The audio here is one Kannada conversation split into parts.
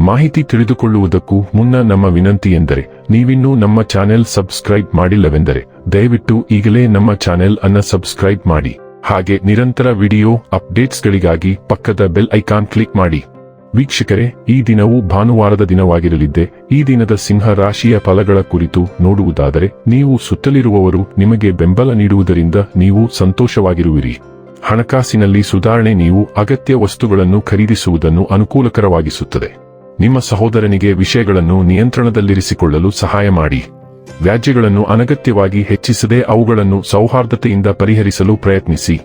ಮಾಹಿತಿ ತಿಳಿದುಕೊಳ್ಳುವುದಕ್ಕೂ ಮುನ್ನ ನಮ್ಮ ವಿನಂತಿ ಎಂದರೆ, ನೀವಿನ್ನೂ ನಮ್ಮ ಚಾನೆಲ್ ಸಬ್ಸ್ಕ್ರೈಬ್ ಮಾಡಿಲ್ಲವೆಂದರೆ, ದಯವಿಟ್ಟು ಈಗಲೇ ನಮ್ಮ ಚಾನೆಲ್ ಅನ್ನ ಸಬ್ಸ್ಕ್ರೈಬ್ ಮಾಡಿ. ಹಾಗೆ ನಿರಂತರ ವಿಡಿಯೋ ಅಪ್ಡೇಟ್ಸ್ಗಳಿಗಾಗಿ ಪಕ್ಕದ ಬೆಲ್ ಐಕಾನ್ ಕ್ಲಿಕ್ ಮಾಡಿ. ವೀಕ್ಷಕರೇ, ಈ ದಿನವು ಭಾನುವಾರದ ದಿನವಾಗಿರಲಿದ್ದೆ. ಈ ದಿನದ ಸಿಂಹ ರಾಶಿಯ ಫಲಗಳ ಕುರಿತು ನೋಡುವುದಾದರೆ, ನೀವು ಸುತ್ತಲಿರುವವರು ನಿಮಗೆ ಬೆಂಬಲ ನೀಡುವುದರಿಂದ ನೀವು ಸಂತೋಷವಾಗಿರುವಿರಿ. ಹಣಕಾಸಿನಲ್ಲಿ ಸುಧಾರಣೆ ನೀವು ಅಗತ್ಯ ವಸ್ತುಗಳನ್ನು ಖರೀದಿಸುವುದನ್ನು ಅನುಕೂಲಕರವಾಗಿಸುತ್ತದೆ. ನಿಮ್ಮ ಸಹೋದರನಿಗೆ ವಿಷಯಗಳನ್ನು ನಿಯಂತ್ರಣದಲ್ಲಿರಿಸಿಕೊಳ್ಳಲು ಸಹಾಯ ಮಾಡಿ. ವ್ಯಾಜ್ಯಗಳನ್ನು ಅನಗತ್ಯವಾಗಿ ಹೆಚ್ಚಿಸದೆ ಅವುಗಳನ್ನು ಸೌಹಾರ್ದತೆಯಿಂದ ಪರಿಹರಿಸಲು ಪ್ರಯತ್ನಿಸಿ.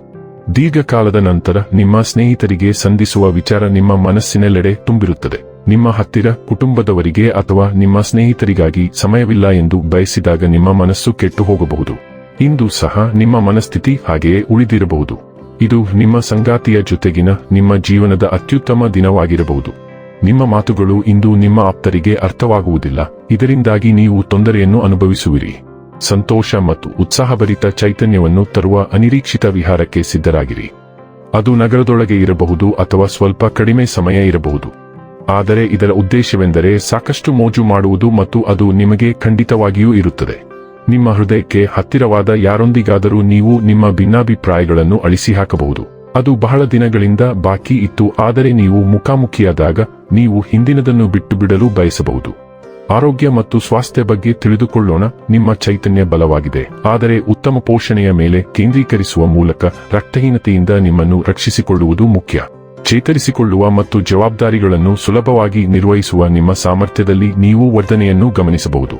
ದೀರ್ಘಕಾಲದ ನಂತರ ನಿಮ್ಮ ಸ್ನೇಹಿತರಿಗೆ ಸಂಧಿಸುವ ವಿಚಾರ ನಿಮ್ಮ ಮನಸ್ಸಿನೆಲ್ಲೆಡೆ ತುಂಬಿರುತ್ತದೆ. ನಿಮ್ಮ ಹತ್ತಿರ ಕುಟುಂಬದವರಿಗೆ ಅಥವಾ ನಿಮ್ಮ ಸ್ನೇಹಿತರಿಗಾಗಿ ಸಮಯವಿಲ್ಲ ಎಂದು ಬಯಸಿದಾಗ ನಿಮ್ಮ ಮನಸ್ಸು ಕೆಟ್ಟು ಹೋಗಬಹುದು. ಇಂದು ಸಹ ನಿಮ್ಮ ಮನಸ್ಥಿತಿ ಹಾಗೆಯೇ ಉಳಿದಿರಬಹುದು. ಇದು ನಿಮ್ಮ ಸಂಗಾತಿಯ ಜೊತೆಗಿನ ನಿಮ್ಮ ಜೀವನದ ಅತ್ಯುತ್ತಮ ದಿನವಾಗಿರಬಹುದು. ನಿಮ್ಮ ಮಾತುಗಳು ಇಂದು ನಿಮ್ಮ ಆಪ್ತರಿಗೆ ಅರ್ಥವಾಗುವುದಿಲ್ಲ. ಇದರಿಂದಾಗಿ ನೀವು ತೊಂದರೆಯನ್ನು ಅನುಭವಿಸುವಿರಿ. ಸಂತೋಷ ಮತ್ತು ಉತ್ಸಾಹಭರಿತ ಚೈತನ್ಯವನ್ನು ತರುವ ಅನಿರೀಕ್ಷಿತ ವಿಹಾರಕ್ಕೆ ಸಿದ್ಧರಾಗಿರಿ. ಅದು ನಗರದೊಳಗೆ ಇರಬಹುದು ಅಥವಾ ಸ್ವಲ್ಪ ಕಡಿಮೆ ಸಮಯ ಇರಬಹುದು. ಆದರೆ ಇದರ ಉದ್ದೇಶವೆಂದರೆ ಸಾಕಷ್ಟು ಮೋಜು ಮಾಡುವುದು ಮತ್ತು ಅದು ನಿಮಗೆ ಖಂಡಿತವಾಗಿಯೂ ಇರುತ್ತದೆ. ನಿಮ್ಮ ಹೃದಯಕ್ಕೆ ಹತ್ತಿರವಾದ ಯಾರೊಂದಿಗಾದರೂ ನೀವು ನಿಮ್ಮ ಭಿನ್ನಾಭಿಪ್ರಾಯಗಳನ್ನು ಅಳಿಸಿ ಹಾಕಬಹುದು ಅದು ಬಹಳ ದಿನಗಳಿಂದ ಬಾಕಿ ಇತ್ತು, ಆದರೆ ನೀವು ಮುಖಾಮುಖಿಯಾದಾಗ ನೀವು ಹಿಂದಿನದನ್ನು ಬಿಟ್ಟು ಬಿಡಲು ಬಯಸಬಹುದು. ಆರೋಗ್ಯ ಮತ್ತು ಸ್ವಾಸ್ಥ್ಯ ಬಗ್ಗೆ ತಿಳಿದುಕೊಳ್ಳೋಣ, ನಿಮ್ಮ ಚೈತನ್ಯ ಬಲವಾಗಿದೆ. ಆದರೆ ಉತ್ತಮ ಪೋಷಣೆಯ ಮೇಲೆ ಕೇಂದ್ರೀಕರಿಸುವ ಮೂಲಕ ರಕ್ತಹೀನತೆಯಿಂದ ನಿಮ್ಮನ್ನು ರಕ್ಷಿಸಿಕೊಳ್ಳುವುದು ಮುಖ್ಯ. ಚೇತರಿಸಿಕೊಳ್ಳುವ ಮತ್ತು ಜವಾಬ್ದಾರಿಗಳನ್ನು ಸುಲಭವಾಗಿ ನಿರ್ವಹಿಸುವ ನಿಮ್ಮ ಸಾಮರ್ಥ್ಯದಲ್ಲಿ ನೀವು ವರ್ಧನೆಯನ್ನು ಗಮನಿಸಬಹುದು.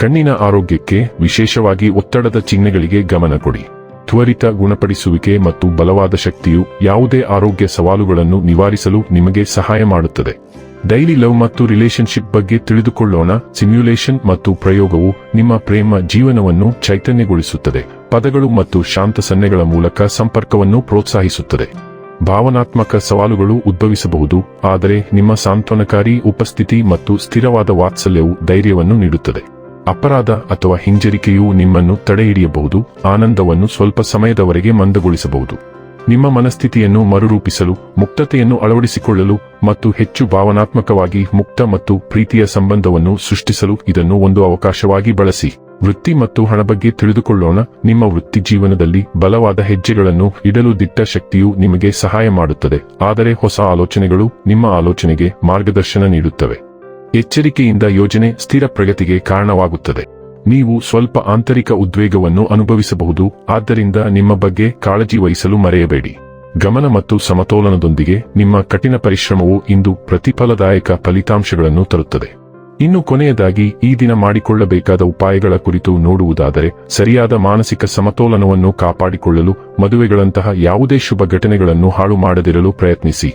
ಕಣ್ಣಿನ ಆರೋಗ್ಯಕ್ಕೆ ವಿಶೇಷವಾಗಿ ಒತ್ತಡದ ಚಿಹ್ನೆಗಳಿಗೆ ಗಮನ ಕೊಡಿ. ತ್ವರಿತ ಗುಣಪಡಿಸುವಿಕೆ ಮತ್ತು ಬಲವಾದ ಶಕ್ತಿಯು ಯಾವುದೇ ಆರೋಗ್ಯ ಸವಾಲುಗಳನ್ನು ನಿವಾರಿಸಲು ನಿಮಗೆ ಸಹಾಯ ಮಾಡುತ್ತದೆ. ಡೈಲಿ ಲವ್ ಮತ್ತು ರಿಲೇಶನ್ಶಿಪ್ ಬಗ್ಗೆ ತಿಳಿದುಕೊಳ್ಳೋಣ. ಸಿಮ್ಯುಲೇಷನ್ ಮತ್ತು ಪ್ರಯೋಗವು ನಿಮ್ಮ ಪ್ರೇಮ ಜೀವನವನ್ನು ಚೈತನ್ಯಗೊಳಿಸುತ್ತದೆ. ಪದಗಳು ಮತ್ತು ಶಾಂತ ಸನ್ನೆಗಳ ಮೂಲಕ ಸಂಪರ್ಕವನ್ನು ಪ್ರೋತ್ಸಾಹಿಸುತ್ತದೆ. ಭಾವನಾತ್ಮಕ ಸವಾಲುಗಳು ಉದ್ಭವಿಸಬಹುದು, ಆದರೆ ನಿಮ್ಮ ಸಾಂತ್ವನಕಾರಿ ಉಪಸ್ಥಿತಿ ಮತ್ತು ಸ್ಥಿರವಾದ ವಾತ್ಸಲ್ಯವು ಧೈರ್ಯವನ್ನು ನೀಡುತ್ತದೆ. ಅಪರಾಧ ಅಥವಾ ಹಿಂಜರಿಕೆಯು ನಿಮ್ಮನ್ನು ತಡೆಹಿಡಿಯಬಹುದು, ಆನಂದವನ್ನು ಸ್ವಲ್ಪ ಸಮಯದವರೆಗೆ ಮಂದಗೊಳಿಸಬಹುದು. ನಿಮ್ಮ ಮನಸ್ಥಿತಿಯನ್ನು ಮರುರೂಪಿಸಲು, ಮುಕ್ತತೆಯನ್ನು ಅಳವಡಿಸಿಕೊಳ್ಳಲು ಮತ್ತು ಹೆಚ್ಚು ಭಾವನಾತ್ಮಕವಾಗಿ ಮುಕ್ತ ಮತ್ತು ಪ್ರೀತಿಯ ಸಂಬಂಧವನ್ನು ಸೃಷ್ಟಿಸಲು ಇದನ್ನು ಒಂದು ಅವಕಾಶವಾಗಿ ಬಳಸಿ. ವೃತ್ತಿ ಮತ್ತು ಹಣ ಬಗ್ಗೆ ತಿಳಿದುಕೊಳ್ಳೋಣ. ನಿಮ್ಮ ವೃತ್ತಿ ಜೀವನದಲ್ಲಿ ಬಲವಾದ ಹೆಜ್ಜೆಗಳನ್ನು ಇಡಲು ದಿಟ್ಟ ಶಕ್ತಿಯು ನಿಮಗೆ ಸಹಾಯ ಮಾಡುತ್ತದೆ. ಆದರೆ ಹೊಸ ಆಲೋಚನೆಗಳು ನಿಮ್ಮ ಆಲೋಚನೆಗೆ ಮಾರ್ಗದರ್ಶನ ನೀಡುತ್ತವೆ. ಎಚ್ಚರಿಕೆಯಿಂದ ಯೋಜನೆ ಸ್ಥಿರ ಪ್ರಗತಿಗೆ ಕಾರಣವಾಗುತ್ತದೆ. ನೀವು ಸ್ವಲ್ಪ ಆಂತರಿಕ ಉದ್ವೇಗವನ್ನು ಅನುಭವಿಸಬಹುದು, ಆದ್ದರಿಂದ ನಿಮ್ಮ ಬಗ್ಗೆ ಕಾಳಜಿ ವಹಿಸಲು ಮರೆಯಬೇಡಿ. ಗಮನ ಮತ್ತು ಸಮತೋಲನದೊಂದಿಗೆ ನಿಮ್ಮ ಕಠಿಣ ಪರಿಶ್ರಮವು ಇಂದು ಪ್ರತಿಫಲದಾಯಕ ಫಲಿತಾಂಶಗಳನ್ನು ತರುತ್ತದೆ. ಇನ್ನು ಕೊನೆಯದಾಗಿ, ಈ ದಿನ ಮಾಡಿಕೊಳ್ಳಬೇಕಾದ ಉಪಾಯಗಳ ಕುರಿತು ನೋಡುವುದಾದರೆ, ಸರಿಯಾದ ಮಾನಸಿಕ ಸಮತೋಲನವನ್ನು ಕಾಪಾಡಿಕೊಳ್ಳಲು ಮದುವೆಗಳಂತಹ ಯಾವುದೇ ಶುಭ ಘಟನೆಗಳನ್ನು ಹಾಳು ಮಾಡದಿರಲು ಪ್ರಯತ್ನಿಸಿ.